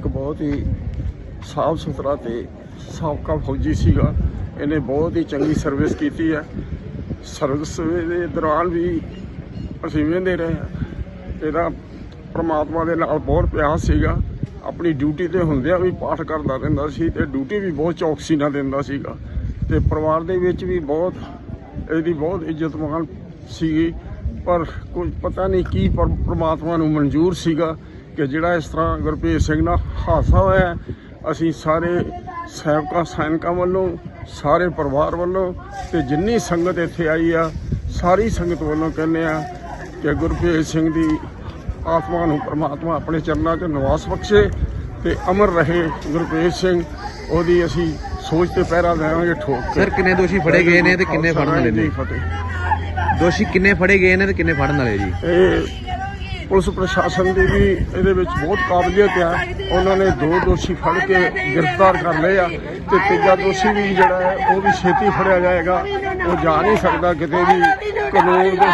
ਇੱਕ ਬਹੁਤ ਹੀ ਸਾਫ਼ ਸੁਥਰਾ ਤੇ ਸਾਬਕਾ ਫੌਜੀ ਸੀਗਾ। ਇਹਨੇ ਬਹੁਤ ਹੀ ਚੰਗੀ ਸਰਵਿਸ ਕੀਤੀ ਹੈ। ਸਰਵਿਸ ਦੇ ਦੌਰਾਨ ਵੀ ਅਸੀਂ ਵੇਂਦੇ ਰਹੇ ਹਾਂ। ਇਹਦਾ ਪ੍ਰਮਾਤਮਾ ਦੇ ਨਾਲ ਬਹੁਤ ਪਿਆਰ ਸੀਗਾ। ਆਪਣੀ ਡਿਊਟੀ ਤੇ ਹੁੰਦਿਆਂ ਵੀ ਪਾਠ ਕਰਦਾ ਰਹਿੰਦਾ ਸੀ ਤੇ ਡਿਊਟੀ ਵੀ ਬਹੁਤ ਚੌਕਸੀ ਨਾਲ ਦਿੰਦਾ ਸੀਗਾ। ਤੇ ਪਰਿਵਾਰ ਦੇ ਵਿੱਚ ਵੀ ਬਹੁਤ ਇਹਦੀ ਬਹੁਤ ਇੱਜ਼ਤ ਮਾਨ ਸੀਗੀ। ਪਰ ਕੁਝ ਪਤਾ ਨਹੀਂ ਕੀ ਪਰਮਾਤਮਾ ਨੂੰ ਮਨਜ਼ੂਰ ਸੀਗਾ। ਕਿ ਜਿਹੜਾ ਇਸ ਤਰ੍ਹਾਂ ਗੁਰਪ੍ਰੀਤ ਸਿੰਘ ਨਾਲ ਹਾਦਸਾ ਹੋਇਆ ਅਸੀਂ ਸਾਰੇ ਸੈਵਕਾਂ ਸੈਨਿਕਾਂ ਵੱਲੋਂ ਸਾਰੇ ਪਰਿਵਾਰ ਵੱਲੋਂ ਤੇ ਜਿੰਨੀ ਸੰਗਤ ਇੱਥੇ ਆਈ ਆ ਸਾਰੀ ਸੰਗਤ ਵੱਲੋਂ ਕਹਿੰਦੇ ਆ ਕਿ ਗੁਰਪ੍ਰੀਤ ਸਿੰਘ ਦੀ ਆਤਮਾ ਨੂੰ ਪ੍ਰਮਾਤਮਾ ਆਪਣੇ ਚਰਨਾਂ 'ਚ ਨਿਵਾਸ ਬਖਸ਼ੇ ਤੇ ਅਮਰ ਰਹੇ ਗੁਰਪ੍ਰੀਤ ਸਿੰਘ। ਉਹਦੀ ਅਸੀਂ ਸੋਚ ਤੇ ਪਹਿਰਾ ਦੇਵਾਂਗੇ ਠੋਕ ਕੇ। ਸਰ ਕਿੰਨੇ ਦੋਸ਼ੀ ਫੜੇ ਗਏ ਨੇ ਤੇ ਕਿੰਨੇ ਫੜਨ ਵਾਲੇ ਨੇ? ਦੋਸ਼ੀ ਕਿੰਨੇ ਫੜੇ ਗਏ ਨੇ ਤੇ ਕਿੰਨੇ ਫੜਨ ਵਾਲੇ ਜੀ? ਇਹ ਪੁਲਿਸ ਪ੍ਰਸ਼ਾਸਨ ਦੀ ਵੀ ਇਹਦੇ ਵਿੱਚ ਬਹੁਤ ਕਾਬਲੀਅਤ ਆ। ਉਹਨਾਂ ਨੇ ਦੋ ਦੋਸ਼ੀ ਫੜ ਕੇ ਗ੍ਰਿਫਤਾਰ ਕਰ ਲਏ ਆ ਤੇ ਤੀਜਾ ਦੋਸ਼ੀ ਵੀ ਜਿਹੜਾ ਹੈ ਉਹ ਵੀ ਛੇਤੀ ਫੜਿਆ ਜਾਏਗਾ। ਉਹ ਜਾ ਨਹੀਂ ਸਕਦਾ ਕਿਤੇ ਵੀ ਕਾਨੂੰਨ ਦੇ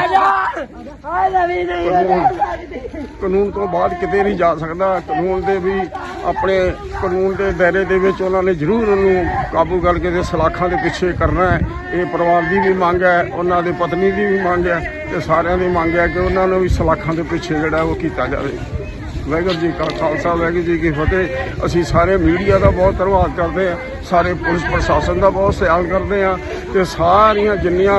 ਕਾਨੂੰਨ ਤੋਂ ਬਾਅਦ ਕਿਤੇ ਨਹੀਂ ਜਾ ਸਕਦਾ। ਕਾਨੂੰਨ ਦੇ ਵੀ ਆਪਣੇ ਕਾਨੂੰਨ ਦੇ ਦਾਇਰੇ ਦੇ ਵਿੱਚ ਉਹਨਾਂ ਨੇ ਜ਼ਰੂਰ ਉਹਨੂੰ ਕਾਬੂ ਕਰਕੇ ਤੇ ਸਲਾਖਾਂ ਦੇ ਪਿੱਛੇ ਕਰਨਾ ਹੈ। ਇਹ ਪਰਿਵਾਰ ਦੀ ਵੀ ਮੰਗ ਹੈ, ਉਹਨਾਂ ਦੇ ਪਤਨੀ ਦੀ ਵੀ ਮੰਗ ਹੈ ਤੇ ਸਾਰਿਆਂ ਦੀ ਮੰਗ ਹੈ ਕਿ ਉਹਨਾਂ ਨੂੰ ਵੀ ਸਲਾਖਾਂ ਦੇ ਪਿੱਛੇ ਜਿਹੜਾ ਉਹ ਕੀਤਾ ਜਾਵੇ। ਵਾਹਿਗੁਰੂ ਜੀ ਕਾ ਖਾਲਸਾ, ਵਾਹਿਗੁਰੂ ਜੀ ਕੀ ਫਤਿਹ। ਅਸੀਂ ਸਾਰੇ ਮੀਡੀਆ ਦਾ ਬਹੁਤ ਧੰਨਵਾਦ ਕਰਦੇ ਹਾਂ, ਸਾਰੇ ਪੁਲਿਸ ਪ੍ਰਸ਼ਾਸਨ ਦਾ ਬਹੁਤ ਸਤਿਕਾਰ ਕਰਦੇ ਹਾਂ ਤੇ ਸਾਰੀਆਂ ਜਿੰਨੀਆਂ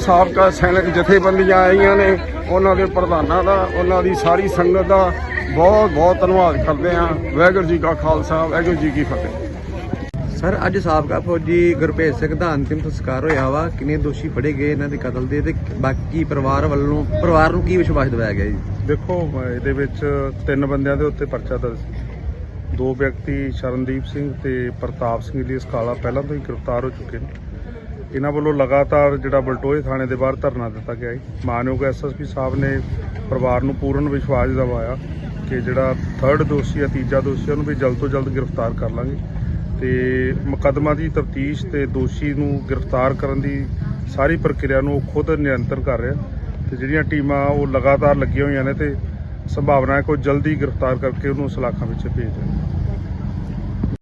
ਸਾਬਕਾ ਸੈਨਿਕ ਜਥੇਬੰਦੀਆਂ ਆਈਆਂ ਨੇ, ਉਹਨਾਂ ਦੇ ਪ੍ਰਧਾਨਾਂ ਦਾ, ਉਹਨਾਂ ਦੀ ਸਾਰੀ ਸੰਗਤ ਦਾ ਬਹੁਤ ਬਹੁਤ ਧੰਨਵਾਦ ਕਰਦੇ ਹਾਂ। ਵਾਹਿਗੁਰੂ ਜੀ ਕਾ ਖਾਲਸਾ ਵਾਹਿਗੁਰੂ ਜੀ ਕੀ ਫਤਿਹ। ਸਰ ਅੱਜ ਸਾਬਕਾ ਫੌਜੀ ਗੁਰਭੇਜ ਸਿੰਘ ਦਾ ਅੰਤਿਮ ਸੰਸਕਾਰ ਹੋਇਆ ਵਾ। ਕਿੰਨੇ ਦੋਸ਼ੀ ਫੜੇ ਗਏ ਇਹਨਾਂ ਦੇ ਕਤਲ ਦੇ ਤੇ ਬਾਕੀ ਪਰਿਵਾਰ ਵੱਲੋਂ ਪਰਿਵਾਰ ਨੂੰ ਕੀ ਵਿਸ਼ਵਾਸ ਦਿਵਾਇਆ ਗਿਆ ਜੀ? ਦੇਖੋ ਇਹਦੇ ਵਿੱਚ ਤਿੰਨ ਬੰਦਿਆਂ ਦੇ ਉੱਤੇ ਪਰਚਾ ਦਰਜ ਸੀ। ਦੋ ਵਿਅਕਤੀ ਸ਼ਰਨਦੀਪ ਸਿੰਘ ਤੇ ਪ੍ਰਤਾਪ ਸਿੰਘ ਲਈ ਸਕਾਲਾ ਪਹਿਲਾਂ ਤੋਂ ਹੀ ਗ੍ਰਿਫਤਾਰ ਹੋ ਚੁੱਕੇ ਨੇ। ਇਹਨਾਂ ਵੱਲੋਂ ਲਗਾਤਾਰ ਜਿਹੜਾ ਬਲਟੋਏ ਥਾਣੇ ਦੇ ਬਾਹਰ ਧਰਨਾ ਦਿੱਤਾ ਗਿਆ ਹੈ ਮਾਨਯੋਗ ਐਸਐਸਪੀ ਸਾਹਿਬ ਨੇ ਪਰਿਵਾਰ ਨੂੰ ਪੂਰਨ ਵਿਸ਼ਵਾਸ ਦਿਵਾਇਆ ਕਿ ਜਿਹੜਾ ਥਰਡ ਦੋਸ਼ੀ ਆ, ਤੀਜਾ ਦੋਸ਼ੀ ਉਹਨੂੰ ਵੀ ਜਲਦ ਤੋਂ ਜਲਦ ਗ੍ਰਿਫਤਾਰ ਕਰ ਲਾਂਗੇ। ਤੇ ਮੁਕੱਦਮਾ ਦੀ ਤਫਤੀਸ਼ ਤੇ ਦੋਸ਼ੀ ਨੂੰ ਗ੍ਰਿਫਤਾਰ ਕਰਨ ਦੀ ਸਾਰੀ ਪ੍ਰਕਿਰਿਆ ਨੂੰ ਉਹ ਖੁਦ ਨਿਯੰਤਰਣ ਕਰ ਰਿਹਾ। ਤੇ ਜਿਹੜੀਆਂ ਟੀਮਾਂ ਉਹ ਲਗਾਤਾਰ ਲੱਗੀਆਂ ਹੋਈਆਂ ਨੇ ਤੇ ਸੰਭਾਵਨਾ ਹੈ ਕੋਈ ਜਲਦੀ ਗ੍ਰਿਫਤਾਰ ਕਰਕੇ ਉਹਨੂੰ ਸਲਾਖਾਂ ਵਿੱਚ ਭੇਜ ਦੇਣ